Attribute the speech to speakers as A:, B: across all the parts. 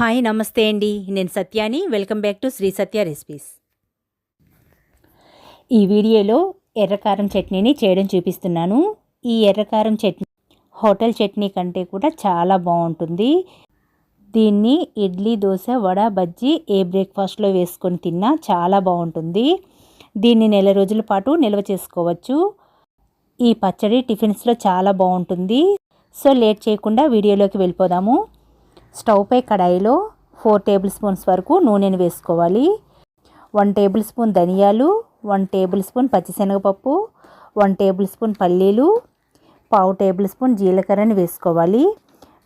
A: Hi నమస్తే అండి. నేను సత్యాని. Welcome back to Sri Satya recipes. ఈ వీడియోలో ఎర్రకారం చట్నీని చేయడం చూపిస్తున్నాను. ఈ ఎర్రకారం చట్నీ హోటల్ చట్నీ కంటే కూడా చాలా బాగుంటుంది. దీన్ని ఇడ్లీ దోశ వడ బజ్జీ ఏ బ్రేక్ఫాస్ట్లో వేసుకొని తిన్నా చాలా బాగుంటుంది. దీన్ని నెల రోజుల పాటు నిల్వ చేసుకోవచ్చు. ఈ పచ్చడి టిఫిన్స్లో చాలా బాగుంటుంది. సో లేట్ చేయకుండా వీడియోలోకి వెళ్ళిపోదాము. స్టవ్ పై కడాయిలో ఫోర్ టేబుల్ స్పూన్స్ వరకు నూనెను వేసుకోవాలి. వన్ టేబుల్ స్పూన్ ధనియాలు వన్ టేబుల్ స్పూన్ పచ్చిశనగపప్పు వన్ టేబుల్ స్పూన్ పల్లీలు పావు టేబుల్ స్పూన్ జీలకర్రని వేసుకోవాలి.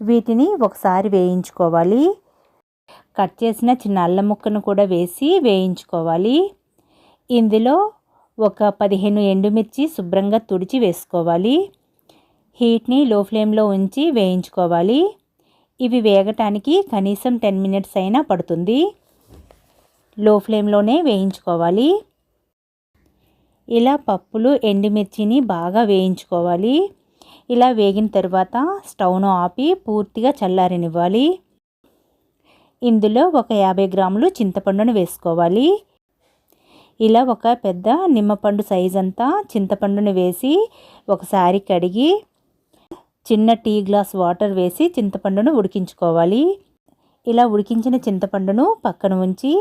A: వీటిని ఒకసారి వేయించుకోవాలి. కట్ చేసిన చిన్న అల్లం ముక్కను కూడా వేసి వేయించుకోవాలి. ఇందులో ఒక పదిహేను ఎండుమిర్చి శుభ్రంగా తుడిచి వేసుకోవాలి. హీట్ని లో ఫ్లేమ్లో ఉంచి వేయించుకోవాలి. ఇవి వేగటానికి కనీసం టెన్ మినిట్స్ అయినా పడుతుంది. లో ఫ్లేమ్లోనే వేయించుకోవాలి. ఇలా పప్పులు ఎండుమిర్చిని బాగా వేయించుకోవాలి. ఇలా వేగిన తర్వాత స్టవ్ను ఆపి పూర్తిగా చల్లారనివ్వాలి. ఇందులో ఒక యాభై గ్రాములు చింతపండును వేసుకోవాలి. ఇలా ఒక పెద్ద నిమ్మపండు సైజ్ అంతా చింతపండును వేసి ఒకసారి కడిగి చిన్న టీ గ్లాస్ వాటర్ వేసి చింతపండును ఉడికించుకోవాలి. ఇలా ఉడికించిన చింతపండును పక్కన ఉంచి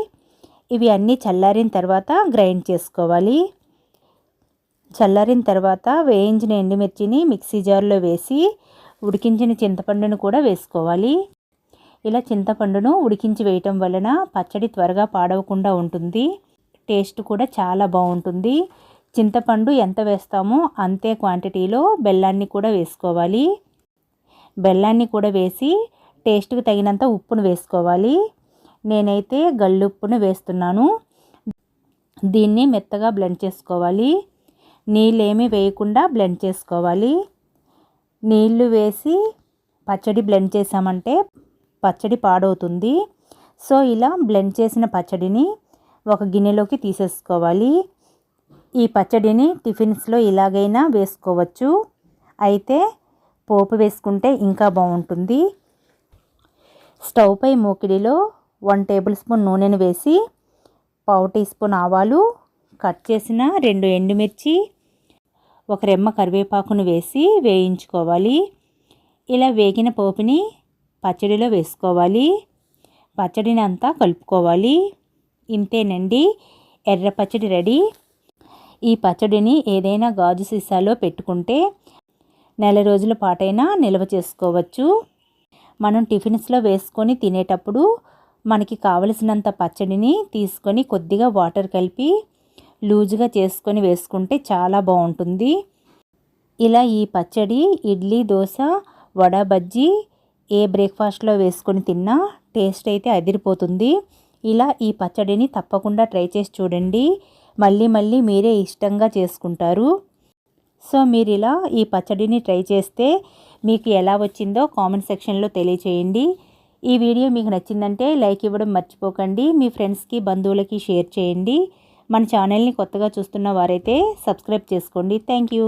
A: ఇవి అన్నీ చల్లారిన తర్వాత గ్రైండ్ చేసుకోవాలి. చల్లారిన తర్వాత వేయించిన ఎండుమిర్చిని మిక్సీ జార్లో వేసి ఉడికించిన చింతపండును కూడా వేసుకోవాలి. ఇలా చింతపండును ఉడికించి వేయటం వలన పచ్చడి త్వరగా పాడవకుండా ఉంటుంది. టేస్ట్ కూడా చాలా బాగుంటుంది. చింతపండు ఎంత వేస్తామో అంతే క్వాంటిటీలో బెల్లాన్ని కూడా వేసుకోవాలి. బెల్లాన్ని కూడా వేసి టేస్ట్కి తగినంత ఉప్పును వేసుకోవాలి. నేనైతే గల్లుప్పును వేస్తున్నాను. దీన్ని మెత్తగా బ్లెండ్ చేసుకోవాలి. నీళ్ళేమీ వేయకుండా బ్లెండ్ చేసుకోవాలి. నీళ్ళు వేసి పచ్చడి బ్లెండ్ చేసామంటే పచ్చడి పాడవుతుంది. సో ఇలా బ్లెండ్ చేసిన పచ్చడిని ఒక గిన్నెలోకి తీసేసుకోవాలి. ఈ పచ్చడిని టిఫిన్స్లో ఇలాగైనా వేసుకోవచ్చు. అయితే పోపు వేసుకుంటే ఇంకా బాగుంటుంది. స్టవ్ పై మూకిడిలో వన్ టేబుల్ స్పూన్ నూనెను వేసి పావు టీ స్పూన్ ఆవాలు కట్ చేసిన రెండు ఎండుమిర్చి ఒక రెమ్మ కరివేపాకును వేసి వేయించుకోవాలి. ఇలా వేగిన పోపుని పచ్చడిలో వేసుకోవాలి. పచ్చడిని అంతా కలుపుకోవాలి. ఇంతేనండి. ఎర్ర పచ్చడి రెడీ. ఈ పచ్చడిని ఏదైనా గాజు సీసాలో పెట్టుకుంటే నెల రోజుల పాటైనా నిల్వ చేసుకోవచ్చు. మనం టిఫిన్స్లో వేసుకొని తినేటప్పుడు మనకి కావలసినంత పచ్చడిని తీసుకొని కొద్దిగా వాటర్ కలిపి లూజుగా చేసుకొని వేసుకుంటే చాలా బాగుంటుంది. ఇలా ఈ పచ్చడి ఇడ్లీ దోశ వడ బజ్జీ ఏ బ్రేక్ఫాస్ట్లో వేసుకొని తిన్నా టేస్ట్ అయితే అదిరిపోతుంది. ఇలా ఈ పచ్చడిని తప్పకుండా ట్రై చేసి చూడండి. మళ్ళీ మళ్ళీ మీరే ఇష్టంగా చేసుకుంటారు. సో మీరు ఇలా ఈ పచ్చడిని ట్రై చేస్తే మీకు ఎలా వచ్చిందో కామెంట్ సెక్షన్లో తెలియచేయండి. ఈ వీడియో మీకు నచ్చిందంటే లైక్ ఇవ్వడం మర్చిపోకండి. మీ ఫ్రెండ్స్కి బంధువులకి షేర్ చేయండి. మన ఛానల్ని కొత్తగా చూస్తున్న వారైతే సబ్స్క్రైబ్ చేసుకోండి. Thank you.